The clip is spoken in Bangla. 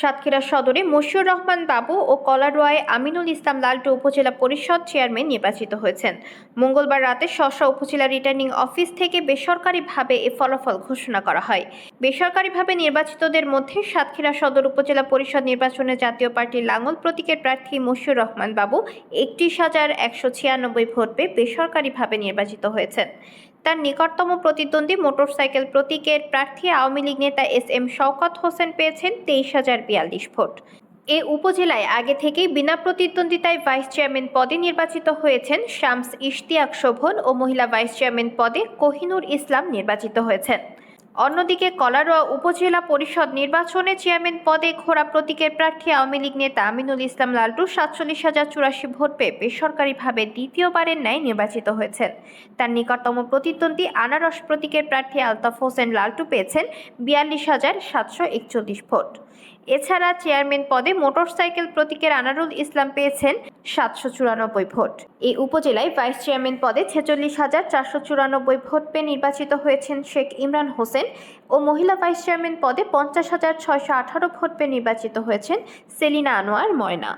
সাতক্ষীরা সদরে মশিউর রহমান বাবু ও কলারোয়ায় আমিনুল ইসলাম লালটু উপজেলা পরিষদ চেয়ারম্যান নির্বাচিত হয়েছেন। মঙ্গলবার রাতে শশা উপজেলা রিটার্নিং অফিস থেকে বেসরকারিভাবে এ ফলাফল ঘোষণা করা হয়। বেসরকারিভাবে নির্বাচিতদের মধ্যে সাতক্ষীরা সদর উপজেলা পরিষদ নির্বাচনে জাতীয় পার্টির লাঙ্গল প্রতীকের প্রার্থী মশিউর রহমান বাবু একত্রিশ হাজার একশো ছিয়ানব্বই ভোট পেয়ে বেসরকারিভাবে নির্বাচিত হয়েছেন। তার নিকটতম প্রতিদ্বন্দ্বী মোটরসাইকেল প্রতীকের প্রার্থী আওয়ামী লীগ নেতা এস এম শওকত হোসেন পেয়েছেন তেইশ হাজার বিয়াল্লিশ ভোট। এ উপজেলায় আগে থেকেই বিনা প্রতিদ্বন্দ্বিতায় ভাইস চেয়ারম্যান পদে নির্বাচিত হয়েছেন শামস ইশতিয়াক শোভন ও মহিলা ভাইস চেয়ারম্যান পদে কোহিনুর ইসলাম নির্বাচিত হয়েছেন। অন্যদিকে কলারোয়া উপজেলা পরিষদ নির্বাচনে চেয়ারম্যান পদে ঘোড়া প্রতীকের প্রার্থী আওয়ামী লীগ নেতা আমিনুল ইসলাম লালটু সাতচল্লিশ হাজার চুরাশি ভোট পেয়ে বেসরকারিভাবে দ্বিতীয়বারের ন্যায় নির্বাচিত হয়েছেন। তার নিকটতম প্রতিদ্বন্দ্বী আনারস প্রতীকের প্রার্থী আলতাফ হোসেন লালটু পেয়েছেন বিয়াল্লিশ হাজার সাতশো একচল্লিশ ভোট। এছাড়া চেয়ারম্যান পদে মোটরসাইকেল প্রতীকের আনারুল ইসলাম পেয়েছেন সাতশো চুরানব্বই ভোট। এই উপজেলায় ভাইস চেয়ারম্যান পদে ছেচল্লিশ হাজার চারশো চুরানব্বই ভোট পেয়ে নির্বাচিত হয়েছেন শেখ ইমরান হোসেন। ও মহিলা ভাইস চেয়ারম্যান পদে পঞ্চাশ হাজার ছয়শো আঠারো ভোট পেয়ে নির্বাচিত হয়েছেন সেলিনা আনোয়ার ময়না।